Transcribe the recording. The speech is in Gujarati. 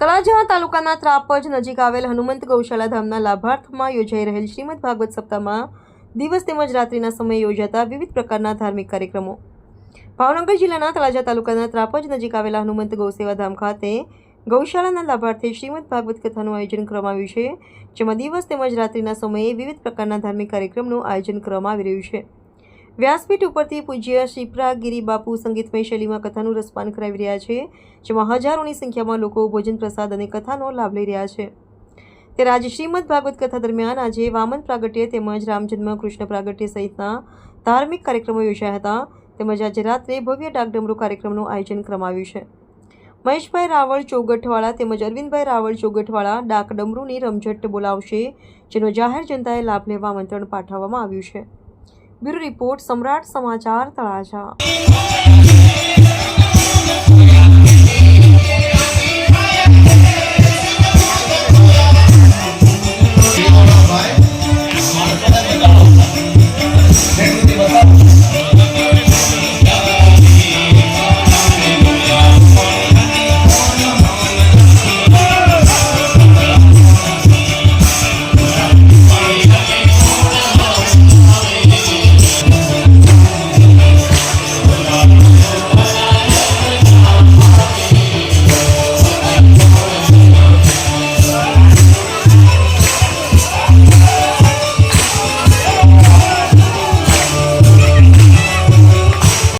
તળાજા તાલુકાના ત્રાપજ નજીક આવેલ હનુમંત ગૌશાળા ધામના લાભાર્થમાં યોજાઈ રહેલ શ્રીમદ ભાગવત સપ્તાહમાં દિવસ તેમજ રાત્રિના સમયે યોજાતા વિવિધ પ્રકારના ધાર્મિક કાર્યક્રમો. ભાવનગર જિલ્લાના તળાજા તાલુકાના ત્રાપજ નજીક આવેલા હનુમંત ગૌસેવા ધામ ખાતે ગૌશાળાના લાભાર્થે શ્રીમદ ભાગવત કથાનું આયોજન કરવામાં આવ્યું છે, જેમાં દિવસ તેમજ રાત્રિના સમયે વિવિધ પ્રકારના ધાર્મિક કાર્યક્રમનું આયોજન કરવામાં આવી રહ્યું છે. વ્યાસપીઠ ઉપરથી પૂજ્ય શિપ્રા ગિરિબાપુ સંગીતમય શૈલીમાં કથાનું રસપાન કરાવી રહ્યા છે, જેમાં હજારોની સંખ્યામાં લોકો ભોજન, પ્રસાદ અને કથાનો લાભ લઈ રહ્યા છે. ત્યારે આજે શ્રીમદ ભાગવત કથા દરમિયાન આજે વામન પ્રાગટ્ય તેમજ રામજન્મ કૃષ્ણ પ્રાગટ્ય સહિતના ધાર્મિક કાર્યક્રમો યોજાયા હતા. તેમજ આજે રાત્રે ભવ્ય ડાકડમરો કાર્યક્રમનું આયોજન કરવામાં આવ્યું છે. મહેશભાઈ રાવળ ચોગઠવાળા તેમજ અરવિંદભાઈ રાવળ ચોગઠવાળા ડાકડમરૂની રમઝટ બોલાવશે, જેનો જાહેર જનતાએ લાભ લેવા આમંત્રણ પાઠવવામાં આવ્યું છે. બ્યુરો રિપોર્ટ સમ્રાટ સમાચાર તળાજા